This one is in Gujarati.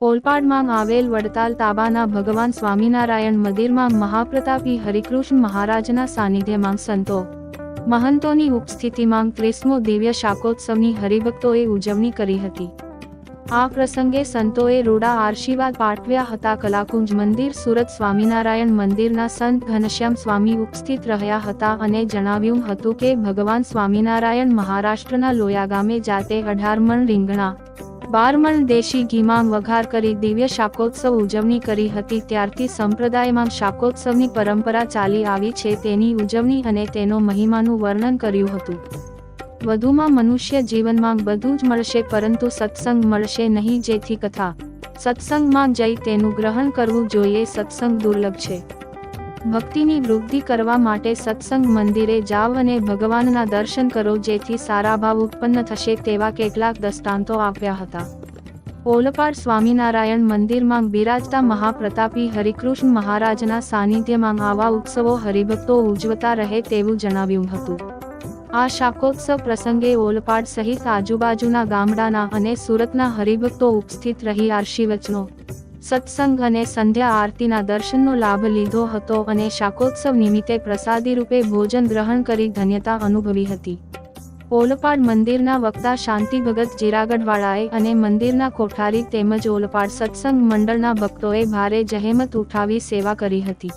ઓલપાડમાં આવેલ વડતાલ તાબાના ભગવાન સ્વામિનારાયણ મંદિરમાં મહાપ્રતાપી હરિકૃષ્ણ મહારાજના સાનિધ્યમાં સંતો મહંતોની ઉપસ્થિતિમાં ત્રીસમો દિવ્ય શાકોત્સવની હરિભક્તોએ ઉજવણી કરી હતી. આ પ્રસંગે સંતોએ રૂડા આશીર્વાદ પાઠવ્યા હતા. કલાકુંજ મંદિર, સુરત સ્વામિનારાયણ મંદિરના સંત ઘનશ્યામ સ્વામી ઉપસ્થિત રહ્યા હતા અને જણાવ્યું હતું કે, ભગવાન સ્વામિનારાયણ મહારાષ્ટ્રના લોયા ગામે જાતે અઢાર મણ રીંગણા બાર મણ દેશી ઘીમાં વઘાર કરી દિવ્ય શાકોત્સવ ઉજવણી કરી હતી. ત્યારથી સંપ્રદાયમાં શાકોત્સવની પરંપરા ચાલી આવી છે. તેની ઉજવણી અને તેનો મહિમાનું વર્ણન કર્યું હતું. વધુમાં મનુષ્ય જીવનમાં બધું જ મળશે પરંતુ સત્સંગ મળશે નહીં જેથી કથા. સત્સંગમાં જઈ તેનું ગ્રહણ કરવું જોઈએ, સત્સંગ દુર્લભ છે. ભક્તિની વૃદ્ધિ કરવા માટે સત્સંગ મંદિરે જાવ અને ભગવાનના દર્શન કરો જેથી સારા ભાવ ઉત્પન્ન થશે તેવા કેટલાક દસ્તાંતો આપ્યા હતા. ઓલપાડ સ્વામિનારાયણ મંદિરમાં બિરાજતા મહાપ્રતાપી હરિકૃષ્ણ મહારાજના સાનિધ્યમાં આવા ઉત્સવો હરિભક્તો ઉજવતા રહે તેવું જણાવ્યું હતું. આ શાકોત્સવ પ્રસંગે ઓલપાડ સહિત આજુબાજુના ગામડાના અને સુરતના હરિભક્તો ઉપસ્થિત રહી આશીર્વચનો, સત્સંગ અને સંધ્યા આરતીના દર્શનનો લાભ લીધો હતો અને શાકોત્સવ નિમિત્તે પ્રસાદી રૂપે ભોજન ગ્રહણ કરી ધન્યતા અનુભવી હતી. ઓલપાડ મંદિરના વક્તા શાંતિ ભગત જીરાગઢવાળાએ અને મંદિરના કોઠારી તેમજ ઓલપાડ સત્સંગ મંડળના ભક્તોએ ભારે જહેમત ઉઠાવી સેવા કરી હતી.